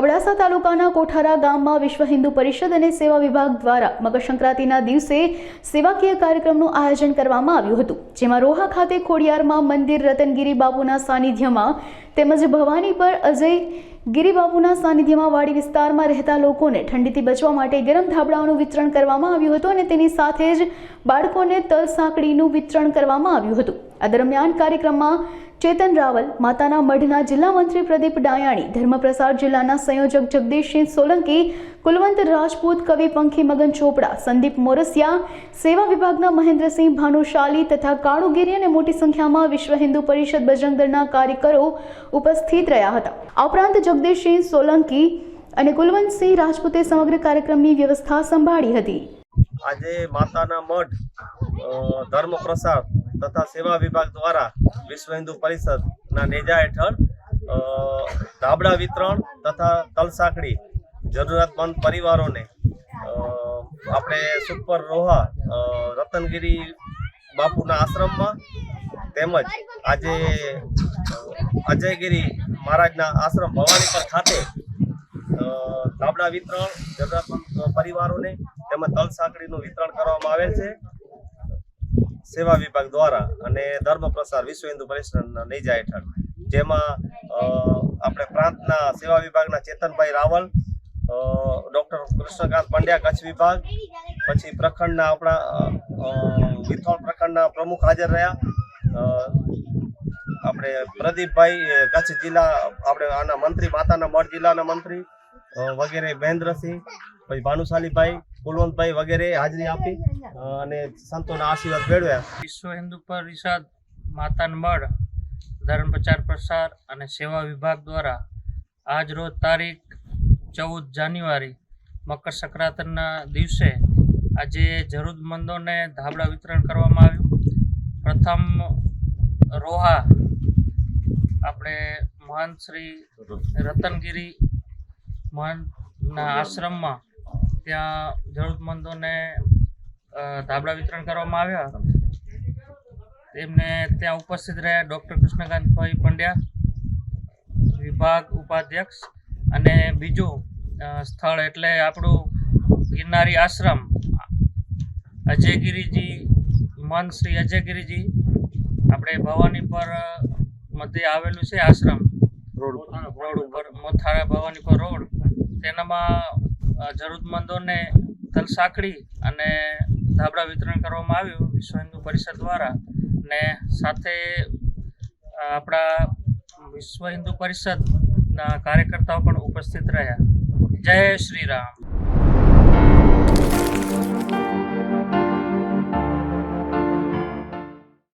અબડાસા તાલુકાના કોઠારા ગામમાં વિશ્વ હિન્દુ પરિષદ અને સેવા વિભાગ દ્વારા મકરસંક્રાંતિના દિવસે સેવાકીય કાર્યક્રમનું આયોજન કરવામાં આવ્યું હતું. જેમાં રોહા ખાતે ખોડિયારમાં મંદિર રતનગીરી બાપુના સાનિધ્યમાં તેમજ ભવાની પર અજય ગિરી બાપુના સાનિધ્યમાં વાડી વિસ્તારમાં રહેતા લોકોને ઠંડીથી બચવા માટે ગરમ ધાબળાઓનું વિતરણ કરવામાં આવ્યું હતું અને તેની સાથે જ બાળકોને તલ સાંકડીનું વિતરણ કરવામાં આવ્યું હતું. આ દરમિયાન કાર્યક્રમમાં ચેતન રાવલ માતાના મઢના જિલ્લા મંત્રી પ્રદીપ ડાયાણી ધર્મપ્રસાર જિલ્લાના સંયોજક જગદીશસિંહ સોલંકી કુલવંત રાજપૂત કવિ પંખી મગન ચોપડા સંદીપ મોરસિયા સેવા વિભાગના મહેન્દ્રસિંહ ભાનુશાલી તથા કાળુગીરી અને મોટી સંખ્યામાં વિશ્વ હિન્દુ પરિષદ બજરંગ કાર્યકરો ઉપસ્થિત રહ્યા હતા. આ ઉપરાંત જગદીશસિંહ સોલંકી અને કુલવંતસિંહ રાજપૂતે સમગ્ર કાર્યક્રમની વ્યવસ્થા સંભાળી હતી. આજે માતાના મઠ અ, ધર્મ પ્રસાર તથા સેવા વિભાગ દ્વારા વિશ્વ હિન્દુ પરિષદના નેજા હેઠળ ધાબળા વિતરણ તથા તલસાકડી જરૂરિયાતમંદ પરિવારોને આપણે સુપર રોહા રતનગીરી બાપુના આશ્રમમાં તેમજ આજે, અજયગીરી મહારાજના આશ્રમ ભવાનીપર ખાતે ધાબળા વિતરણ, જરૂરિયાતમંદ પરિવારોને તેમજ તલ સાંકળીનું વિતરણ કરવામાં આવેલ છે. સેવા વિભાગ દ્વારા અને ધર્મ પ્રસાર વિશ્વ હિન્દુ પરિષદના નેજા હેઠળ જેમાં આપણે પ્રાંતના સેવા વિભાગના ચેતનભાઈ રાવલ ડોક્ટર કૃષ્ણકાંત પંડ્યા કચ્છ વિભાગ પછી પ્રખંડના આપણા અ, પ્રખંડના પ્રમુખ હાજર રહ્યા. આપણે પ્રદીપભાઈ કચ્છ જિલ્લા આપણે આના મંત્રી માતાના મઢ જિલ્લાના મંત્રી વગેરે મહેન્દ્રસિંહ પછી ભાનુશાલીભાઈ, કુલવંતભાઈ વગેરે હાજરી આપી અને સંતોના આશીર્વાદ મેળવ્યા. વિશ્વ હિન્દુ પરિષદ માતાન મઢ, ધર્મ પ્રચાર પ્રસાર અને સેવા વિભાગ દ્વારા આજ રોજ તારીખ ચૌદ જાન્યુઆરી, મકર સંક્રાંતિના દિવસે આજે જરૂરતમંદોને ધાબળા વિતરણ કરવામાં આવ્યું. પ્રથમ રોહા આપણે મહંત શ્રી રતનગીરી મહંતના આશ્રમમાં ત્યાં જરૂરતમંદોને ધાબળા વિતરણ કરવામાં આવ્યા. તેમને ત્યાં ઉપસ્થિત રહ્યા ડૉક્ટર કૃષ્ણકાંતભાઈ પંડ્યા વિભાગ ઉપાધ્યક્ષ અને બીજું સ્થળ એટલે આપણું ગિરનારી આશ્રમ અજયગીરીજી મન શ્રી અજયગીરીજી. આપણે ભવાની પર મધ્ય આવેલું છે આશ્રમ. રોડ રોડ ઉપર મોથાળા ભવાની પર રોડ. તેનામાં જરૂરતમંદોને તલ સાંકળી અને ધાબળા વિતરણ કરવામાં આવ્યું વિશ્વ હિન્દુ પરિષદ દ્વારા ને સાથે આપણા વિશ્વ હિન્દુ પરિષદના કાર્યકર્તાઓ પણ ઉપસ્થિત રહ્યા. જય શ્રી રામ.